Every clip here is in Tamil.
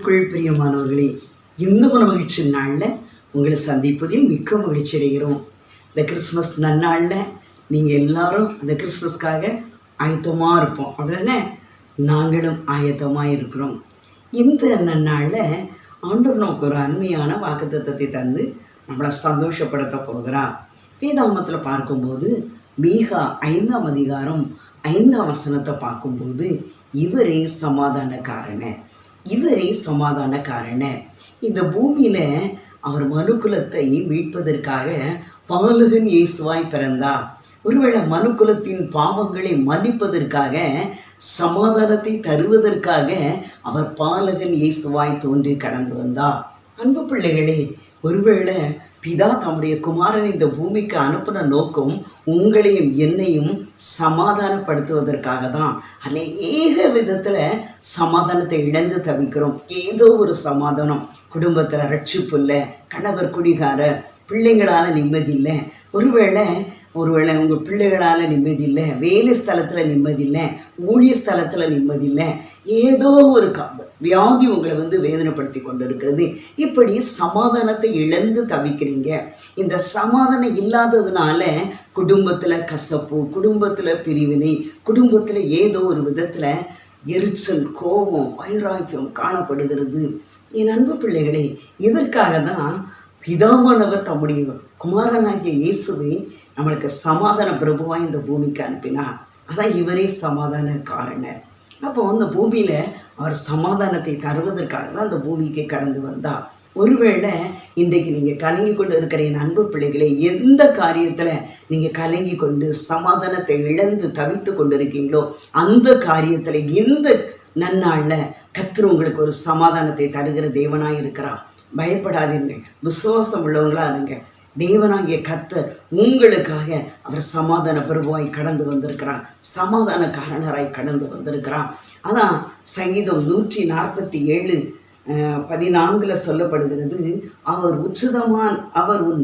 கிறிஸ்துவுக்குள் பிரியமானவர்களே இந்த மன மகிழ்ச்சி நாளில் உங்களை சந்திப்பதில் மிக்க மகிழ்ச்சி அடைகிறோம். இந்த கிறிஸ்மஸ் நன்னாளில் நீங்கள் எல்லாரும் அந்த கிறிஸ்மஸ்க்காக ஆயத்தமாக இருப்போம். அப்படின்னா நாங்களும் ஆயத்தமாக இருக்கிறோம். இந்த நன்னாளில் ஆண்டவர் நமக்கு ஒரு அருமையான வாக்குத்தத்தை தந்து நம்மளை சந்தோஷப்படுத்த போகிறார் வேதாமத்தில் பார்க்கும்போது மீகா ஐந்தாம் அதிகாரம் ஐந்தாம் வசனத்தை பார்க்கும்போது இவரே சமாதானக்காரன. இவரே சமாதானக்காரன. இந்த பூமியில் அவர் மனுக்குலத்தை மீட்பதற்காக பாலகன் இயேசுவாய் பிறந்தார் ஒருவேளை மனுக்குலத்தின் பாவங்களை மன்னிப்பதற்காக சமாதானத்தை தருவதற்காக அவர் பாலகன் இயேசுவாய் தோன்றி கடந்து வந்தார் அன்பு பிள்ளைகளே ஒருவேளை பிதா தம்முடைய குமாரன் இந்த பூமிக்கு அனுப்பின நோக்கம் உங்களையும் என்னையும் சமாதானப்படுத்துவதற்காக தான் அநேக விதத்தில் சமாதானத்தை இழந்து தவிக்கிறோம். ஏதோ ஒரு சமாதானம். குடும்பத்தில் ரட்சிப்பு இல்லை கணவர் குடிகாரர் பிள்ளைங்களால் நிம்மதி இல்லை. ஒருவேளை ஒருவேளை உங்கள் பிள்ளைகளால் நிம்மதி இல்லை வேலை ஸ்தலத்தில் நிம்மதி இல்லை ஊழிய ஸ்தலத்தில் நிம்மதி இல்லை ஏதோ ஒரு க வியாதி உங்களை வந்து வேதனைப்படுத்தி கொண்டு இருக்கிறது இப்படி சமாதானத்தை இழந்து தவிக்கிறீங்க. இந்த சமாதானம் இல்லாததுனால குடும்பத்தில் கசப்பு குடும்பத்தில் பிரிவினை குடும்பத்தில் ஏதோ ஒரு விதத்தில் எரிச்சல் கோபம் வைராக்கியம் காணப்படுகிறது. என் அன்பு பிள்ளைகளே இதற்காக தான் பிதாமானவர் தம்முடைய குமாரனாகிய இயேசுவை நம்மளுக்கு சமாதான பிரபுவாக இந்த பூமிக்கு அனுப்பினா அதான் இவரே சமாதான காரணர் அப்போ அந்த பூமியில் அவர் சமாதானத்தை தருவதற்காக தான் அந்த பூமிக்கு கடந்து வந்தார் ஒருவேளை இன்றைக்கு நீங்கள் கலங்கி கொண்டு இருக்கிற என் அன்பு பிள்ளைகளை எந்த காரியத்தில் நீங்கள் கலங்கி கொண்டு சமாதானத்தை இழந்து தவித்து கொண்டு இருக்கீங்களோ அந்த காரியத்தில் எந்த நன்னாளில் கத்திர உங்களுக்கு ஒரு சமாதானத்தை தருகிற தேவனாக இருக்கிறார். பயப்படாதீர்கள். விசுவாசம் உள்ளவங்களா இருங்க. தேவனாகிய கத்தர் உங்களுக்காக அவர் சமாதான பிரபுவாய் கடந்து வந்திருக்கிறார். சமாதான காரணராய் கடந்து வந்திருக்கிறார். ஆனால் சங்கீதம் நூற்றி நாற்பத்தி ஏழு பதினான்கில் சொல்லப்படுகிறது அவர் உச்சிதமான் அவர் உன்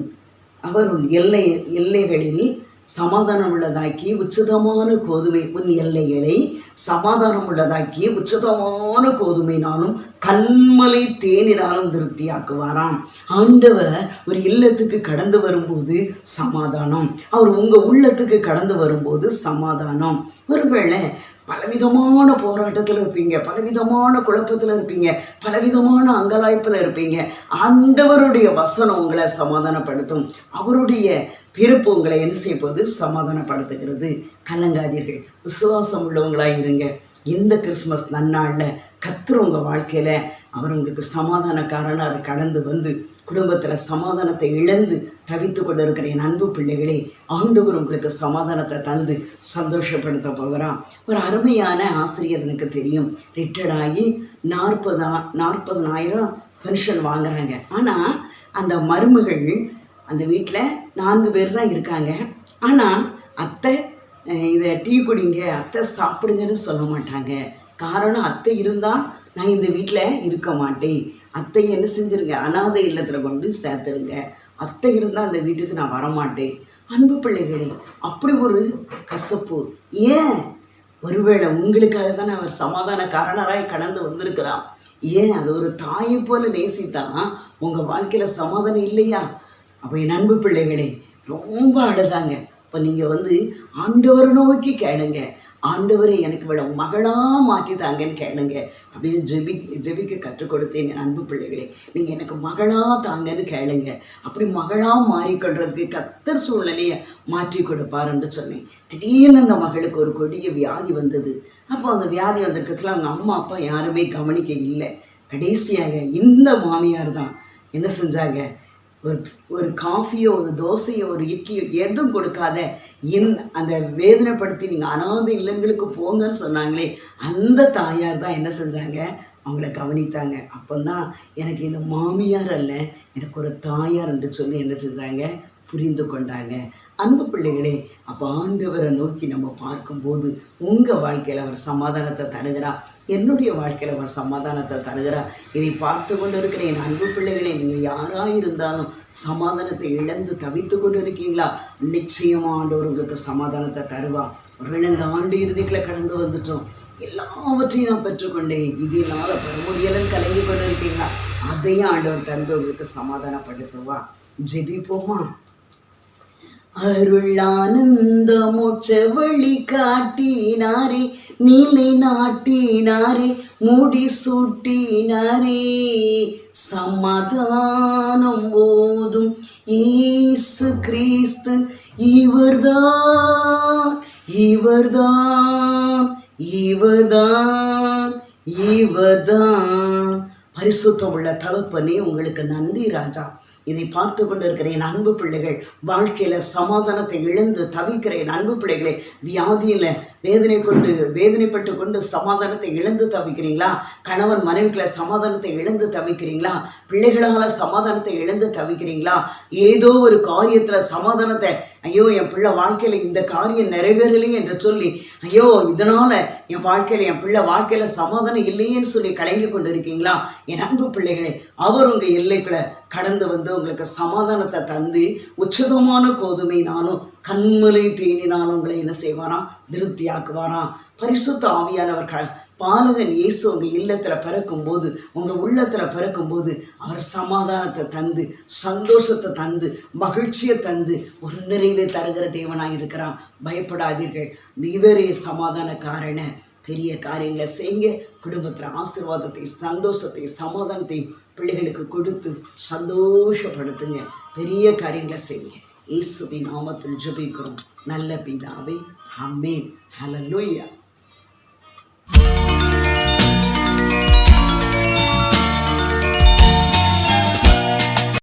அவர் உன் எல்லை எல்லைகளில் சமாதானம் உள்ளதாக்கி உச்சிதமான கோதுமை உன் எல்லைகளை சமாதானம் உள்ளதாக்கி உச்சிதமான கோதுமைனாலும் கண்மலை தேனினாலும் திருப்தியாக்குவாராம் ஆண்டவர் ஒரு இல்லத்துக்கு கடந்து வரும்போது சமாதானம். அவர் உங்கள் உள்ளத்துக்கு கடந்து வரும்போது சமாதானம். ஒருவேளை பலவிதமான போராட்டத்தில் இருப்பீங்க பலவிதமான குழப்பத்தில் இருப்பீங்க பலவிதமான அங்கலாய்ப்பில் இருப்பீங்க. ஆண்டவருடைய வசனம் உங்களை சமாதானப்படுத்தும். அவருடைய பிறப்பு உங்களை என்ன செய்ய போது சமாதானப்படுத்துகிறது. கலங்காதீர்கள். விசுவாசம் உள்ளவங்களாக இருங்க. இந்த கிறிஸ்மஸ் நன்னாளில் கத்துற உங்கள் வாழ்க்கையில் அவர் உங்களுக்கு சமாதானக்காரனாக கடந்து வந்து குடும்பத்தில் சமாதானத்தை இழந்து தவித்து கொண்டு இருக்கிற என் அன்பு பிள்ளைகளே ஆண்டவர் உங்களுக்கு சமாதானத்தை தந்து சந்தோஷப்படுத்த போகிறான் ஒரு அருமையான ஆசிரியர் எனக்கு தெரியும். ரிட்டையர்ட் ஆகி நாற்பதா நாற்பதனாயிரம் பென்ஷன் வாங்குறாங்க. ஆனால் அந்த மருமகள் அந்த வீட்டில் நான்கு பேர் தான் இருக்காங்க. ஆனால் அத்தை இதை டீ குடிங்க அத்தை சாப்பிடுங்கன்னு சொல்ல மாட்டாங்க. காரணம் அத்தை இருந்தால் நான் இந்த வீட்டில் இருக்க மாட்டேன். அத்தை என்ன செஞ்சுருங்க? அனாதை இல்லத்தில் கொண்டு சேர்த்துருங்க. அத்தை இருந்தால் அந்த வீட்டுக்கு நான் வரமாட்டேன். அன்பு பிள்ளைகளே அப்படி ஒரு கசப்பு. ஏன்? ஒருவேளை உங்களுக்காக தானே அவர் சமாதான காரணராய் கடந்து வந்திருக்கிறான் ஏன்? அது ஒரு தாயை போல நேசித்தான் உங்கள் வாழ்க்கையில் சமாதானம் இல்லையா? அப்போ என் அன்பு பிள்ளைகளே ரொம்ப அழுதாங்க. இப்போ நீங்கள் வந்து ஆண்டவர் நோக்கி கேளுங்க. ஆண்டவரை எனக்கு இவ்வளோ மகளாக மாற்றி தாங்கன்னு கேளுங்க. அப்படின்னு ஜெபி ஜெபிக்க கற்றுக் கொடுத்தேன் என் அன்பு பிள்ளைகளே. நீங்கள் எனக்கு மகளாக தாங்கன்னு கேளுங்க. அப்படி மகளாக மாறிக்கொள்றதுக்கு கத்தர் சூழ்நிலையை மாற்றி கொடுப்பாருன்னு சொன்னேன். திடீர்னு அந்த மகளுக்கு ஒரு கொடிய வியாதி வந்தது. அப்போ அந்த வியாதி வந்திருக்கிறதுல அவங்க அம்மா அப்பா யாருமே கவனிக்க இல்லை கடைசியாக இந்த மாமியார் தான் என்ன செஞ்சாங்க? ஒரு ஒரு காஃபியோ ஒரு தோசையோ ஒரு இட்லியோ எதுவும் கொடுக்காத. இன் அந்த வேதனைப்படுத்தி நீங்கள் அனாதை இல்லங்களுக்கு போங்கன்னு சொன்னாங்களே அந்த தாயார் தான் என்ன செஞ்சாங்க? அவங்கள கவனித்தாங்க. அப்போ எனக்கு இந்த மாமியார் அல்ல எனக்கு ஒரு தாயார் என்று சொல்லி என்ன செஞ்சாங்க? புரிந்து கொண்டாங்க. அன்பு பிள்ளைகளே அப்போ ஆண்டவரை நோக்கி நம்ம பார்க்கும்போது உங்கள் வாழ்க்கையில் அவர் சமாதானத்தை தருகிறார் என்னுடைய வாழ்க்கையில் அவர் சமாதானத்தை தருகிறார் இதை பார்த்து கொண்டு இருக்கிற என் அன்பு பிள்ளைகளே நீங்கள் யாராக இருந்தாலும் சமாதானத்தை இழந்து தவித்து கொண்டு இருக்கீங்களா நிச்சயமாக ஆண்டவர் உங்களுக்கு சமாதானத்தை தருவா. ஒரு இந்த ஆண்டு இறுதிக்கில் கடந்து வந்துட்டோம். எல்லாவற்றையும் நான் பெற்றுக்கொண்டேன். இது என்னால் பெற முடியலன்னு கலங்கி கொண்டு இருக்கீங்களா அதையும் ஆண்டவர் தந்து உங்களுக்கு சமாதானப்படுத்துவா. ஜெபிப்போமா? அருளானந்த மோட்ச வழி காட்டினாரே நிலை நாட்டினாரே முடி சூட்டினாரே. சமாதானம் போதும் ஈசு கிறிஸ்து இவர்தான் இவர்தான் இவர்தான் இவர்தான் பரிசுத்தம் உள்ள தகப்பனே உங்களுக்கு நன்றி ராஜா. இதை பார்த்து கொண்டிருக்கிற என் அன்பு பிள்ளைகள் வாழ்க்கையில் சமாதானத்தை இழந்து தவிக்கிற என் அன்பு பிள்ளைகளை வியாதியில் வேதனை கொண்டு வேதனைப்பட்டு கொண்டு சமாதானத்தை இழந்து தவிக்கிறீங்களா? கணவன் மனைவிகளை சமாதானத்தை இழந்து தவிக்கிறீங்களா? பிள்ளைகளால் சமாதானத்தை இழந்து தவிக்கிறீங்களா? ஏதோ ஒரு காரியத்தில் சமாதானத்தை ஐயோ என் பிள்ளை வாழ்க்கையில் இந்த காரியம் நிறைவேறலையே என்று சொல்லி ஐயோ இதனால் என் வாழ்க்கையில் என் பிள்ளை வாழ்க்கையில் சமாதானம் இல்லையேன்னு சொல்லி கலங்கி கொண்டு இருக்கீங்களா என் அன்பு பிள்ளைகளை அவர் உங்கள் எல்லைக்குள்ள கடந்து வந்து உங்களுக்கு சமாதானத்தை தந்து உச்சதமான கோதுமைனாலும் கண்மலை தேனினாலும் உங்களை என்ன செய்வாராம்? திருப்தியாக்குவாராம். பரிசுத்த ஆவியானவர் க பாலகன் இயேசு உங்கள் இல்லத்தில் பிறக்கும்போது உங்கள் உள்ளத்தில் பிறக்கும்போது அவர் சமாதானத்தை தந்து சந்தோஷத்தை தந்து மகிழ்ச்சியை தந்து ஒரு நிறைவை தருகிற தேவனாக இருக்கிறான் பயப்படாதீர்கள். இவரே சமாதானக்காரன. பெரிய காரியங்களை செய்யுங்க. குடும்பத்தில் ஆசீர்வாதத்தை சந்தோஷத்தை சமாதானத்தை பிள்ளைகளுக்கு கொடுத்து சந்தோஷப்படுத்துங்க. பெரிய காரியங்களை செய்யுங்க. இயேசுவின் நாமத்தில் ஜபிக்கிறோம். நல்ல பிதாவே அம்மேன் ஹalleluya.